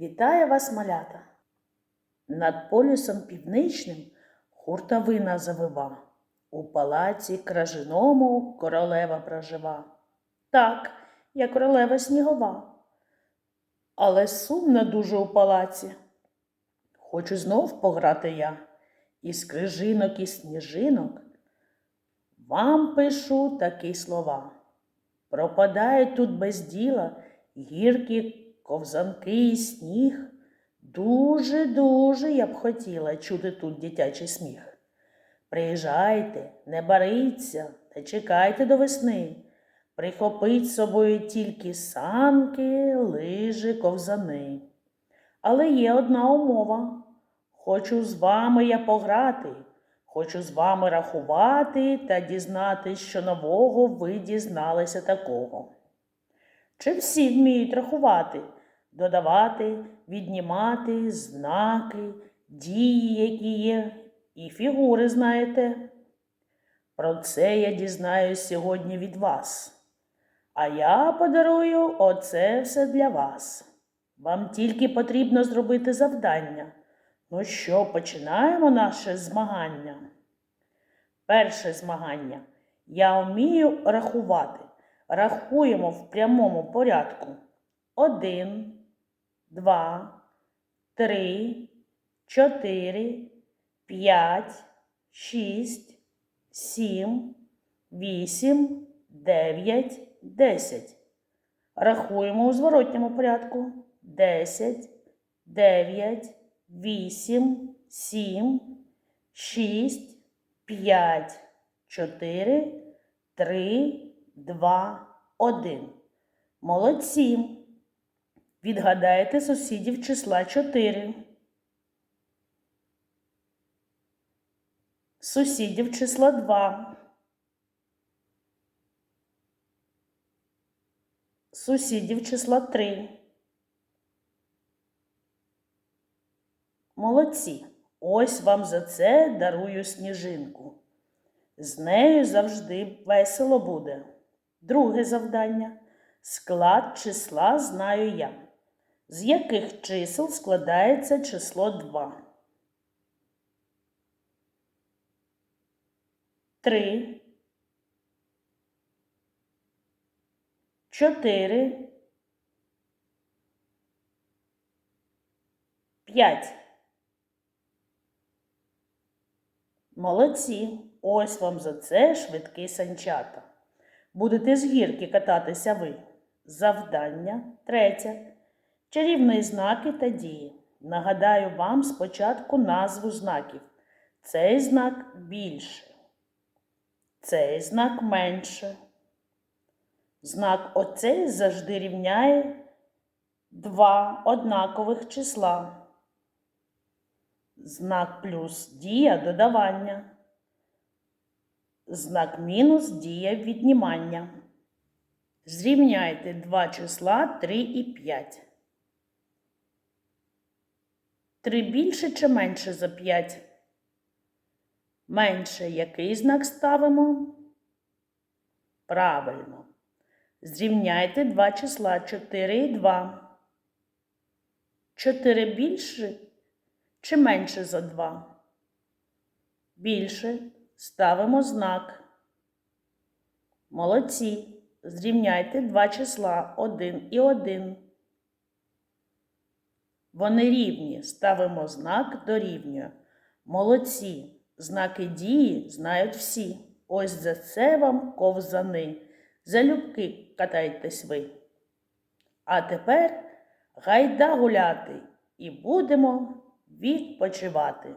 Вітаю вас, малята! Над полюсом північним хуртовина завива. У палаці кражиному королева прожива. Так, я королева снігова. Але сумно дуже у палаці. Хочу знов пограти я із крижинок і сніжинок. Вам пишу такі слова. Пропадають тут без діла гіркі ковзанки і сніг. Дуже-дуже я б хотіла чути тут дитячий сміх. Приїжджайте, не баріться та чекайте до весни. Прихопить собою тільки санки, лижі, ковзани. Але є одна умова. Хочу з вами я пограти, хочу з вами рахувати та дізнатись, що нового ви дізналися такого. Чи всі вміють рахувати, додавати, віднімати знаки, дії, які є, і фігури знаєте? Про це я дізнаюсь сьогодні від вас. А я подарую оце все для вас. Вам тільки потрібно зробити завдання. Ну що, починаємо наше змагання? Перше змагання. Я вмію рахувати. Рахуємо в прямому порядку. Один, два, три, чотири, п'ять, шість, сім, вісім, дев'ять, десять. Рахуємо у зворотньому порядку. Десять, дев'ять, вісім, сім, шість, п'ять, чотири, три, два, один. Молодці. Відгадайте сусідів числа 4. Сусідів числа 2. Сусідів числа 3. Молодці. Ось вам за це дарую сніжинку. З нею завжди весело буде. Друге завдання. Склад числа знаю я. З яких чисел складається число 2? 3 4 5 Молодці. Ось вам за це швидкі санчата. Будете з гірки кататися ви. Завдання третє. Чарівні знаки та дії. Нагадаю вам спочатку назву знаків. Цей знак більше. Цей знак менше. Знак оцей завжди рівняє два однакових числа. Знак плюс дія додавання. Знак мінус дія віднімання. Зрівняйте два числа 3 і 5. 3 більше чи менше за 5? Менше який знак ставимо? Правильно. Зрівняйте два числа 4 і 2. 4 більше чи менше за 2? Більше. Ставимо знак. Молодці. Зрівняйте два числа 1 і 1. Вони рівні. Ставимо знак дорівнює. Молодці. Знаки дії знають всі. Ось за це вам ковзани. Залюбки катайтесь ви. А тепер гайда гуляти і будемо відпочивати.